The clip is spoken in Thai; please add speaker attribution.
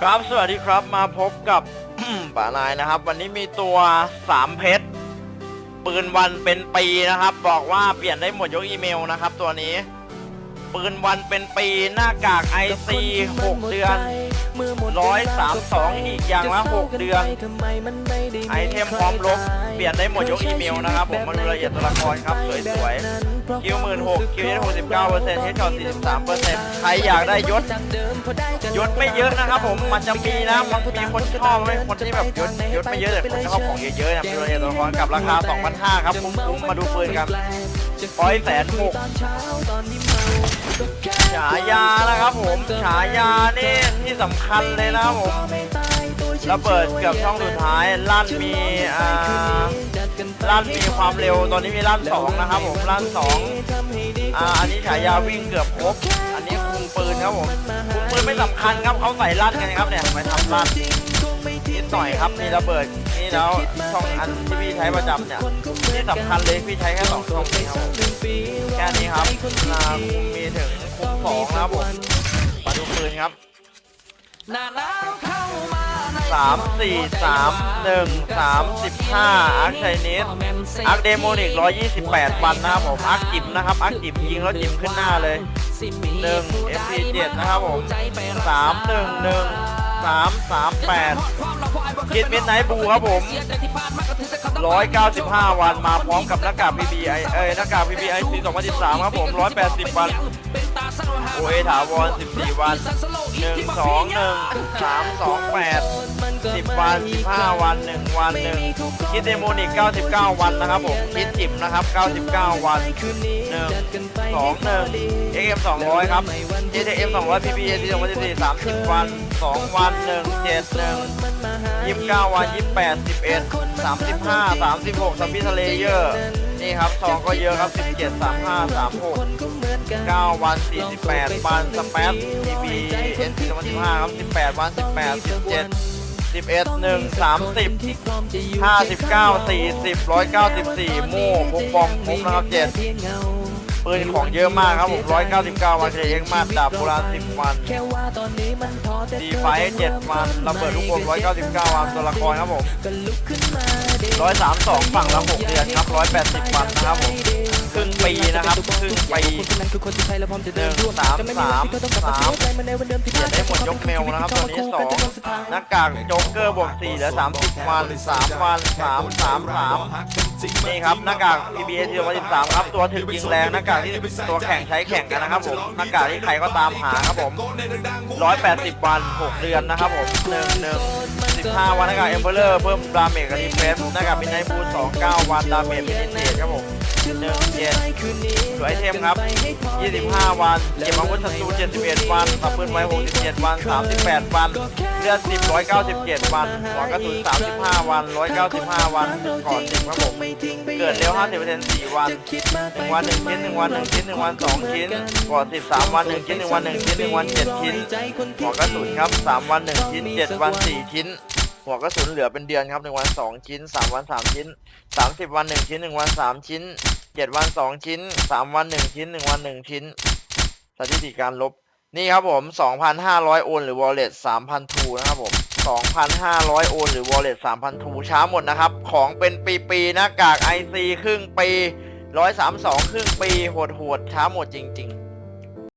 Speaker 1: ครับสวัสดีครับมาพบกับ ป่านายนะครับ วันนี้มีตัวสามเพชรปืนวันเป็นปีนะครับ บอกว่าเปลี่ยนได้หมดยกอีเมลนะครับ ตัวนี้ ปืนวันเป็นปีหน้ากากไอซีหกเดือน ร้อยสามสองอีกอย่างละหกเดือน ไอเทมพร้อมลบ เปลี่ยนได้หมดยกอีเมลนะครับ ผมมาดูรายละเอียดตัวละครครับ สวยๆคิวหมื่นหกคิวเอหกสิบเก้าเปอร์เซ็นต์เฮดช็อตสี่สิบสามเปอร์เซ็นต์ใครอยากได้ยศ ยศไม่เยอะนะครับผม มันจะมีนะ มันมีคนชอบเลยคนที่แบบยศยศไม่เยอะแต่คนชอบของเยอะๆนะมีรายละเอียดตัวละครกับราคา2,500ครับคุ้มๆมาดูปืนกันร้อยแสนหกฉายานะครับผม ฉายานี่ที่สำคัญเลยนะครับผมระเบิดเกือบช่องสุดท้ายลั่นมีอ่าลั่นมีความเร็วตอนนี้มีลั่นสองนะครับผมลั่นสองอ่าอันนี้ฉายาวิ่งเกือบครบอันนี้คุมปืนครับผมคุมปืนไม่สำคัญครับเขาใส่ลั่นกันครับเนี่ยไปทำลั่นนิดหน่อยครับนี่ระเบิดนี่แล้วช่องอันที่พี่ใช้ประจำเนี่ยที่สำคัญเลยพี่ใช้แค่สองช่องนี้ครับแค่นี้ครับคุมมีถึงคุมสองนะครับผมมาดูปืนครับ สามสี่สามหนึ่งสามสิบห้าอาร์คไชนิสอาร์คเดโมนิกร้อยยี่สิบแปดวันนะครับผมอาร์คจิมนะครับอาร์คจิมยิงแล้วจิมขึ้นหน้าเลยหนึ่ง FP7 นะครับผมสามหนึ่งหนึ่งสามสามแปดคิดมิดไนท์บูครับผมร้อยเก้าสิบห้าวันมาพร้อมกับหน้ากาก PBI เอ้ยหน้ากาก PBI ปีสองพันสิบสามครับผมร้อยแปดสิบวัน โอเอถาวร14 วัน 1 2 1 3 2 8 10 วัน 15 วัน 1 วัน 1 คิดเดโมนิก99 วันนะครับผม คิดจิบนะครับ 99 วัน 1 2 1 XM 200 ครับ JTM 200 PPAC 2014 30 วัน 2 วัน 1 7 1 29 วัน 28 11 35 36 สปิทเลเยอร์ นี่ครับซองก็เยอะครับ 17 35 36 9 วัน 48 วันสเปซ TB N 2015ครับ 18 วัน 18 17 11 1 30 59 40 194 โม่พกบอมพกนะครับ7 ปืนของเยอะมากครับผม199วันเองมาดาบโบราณ10วันดีไฟ7วันระเบิดลูกบอม199วันตัวละครครับผม132ฝั่งละ6เดือนครับ180วันนะครับผมครึ่งปีนะครับครึ่งปีหนึ่งสามสามสามเปลี่ยนได้หมดยกเมลนะครับตัวนี้สองหน้ากากโจ๊กเกอร์บวกสี่เหลือสามสิบวันสามวันสามสามสามนี่ครับหน้ากาก PBA ที่วันที่สามครับตัวถึงยิงแรงหน้ากากที่ตัวแข่งใช้แข่งกันนะครับผมหน้ากากที่ใครก็ตามหาครับผมร้อยแปดสิบวันหกเดือนนะครับผมหนึ่งหนึ่งสิบห้าวันหน้ากากเอ็มเพลเลอร์เพิ่มดาเมจกับดีเฟนส์หน้ากากมินไนบูสองเก้าวันดาเมจมินิเทสครับผมหนึ่งเจ็ดสวยเทมครับ 25 วัน เก็บอาวุธศัตรู71 วันตับปืนไว้ 67 วัน 38 วัน เลือด 10 197 วันหัวกระสุน35 วัน 195 วัน ก่อน10ครับผม เกิดเร็ว 50% 4 วัน 1 วัน1ชิ้น1วัน1ชิ้น1วัน2ชิ้นก่อน13วัน1ชิ้น1วัน1ชิ้น1วัน7ชิ้นหัวกระสุนครับ3วัน1ชิ้น7วัน4ชิ้น หัวกระสุนเหลือเป็นเดือนครับ1วัน2ชิ้น3วัน3ชิ้น30วัน1ชิ้น1วัน3ชิ้น7วัน2ชิ้น3วัน1ชิ้น1วัน1ชิ้นสถิติการลบนี่ครับผม 2,500 โอนหรือ wallet 3,000ทูนะครับผม 2,500 โอนหรือ wallet 3,000ทูช้าหมดนะครับ ของเป็นปีๆหน้ากาก IC ครึ่งปี 132ครึ่งปีโหดโหดช้าหมดจริง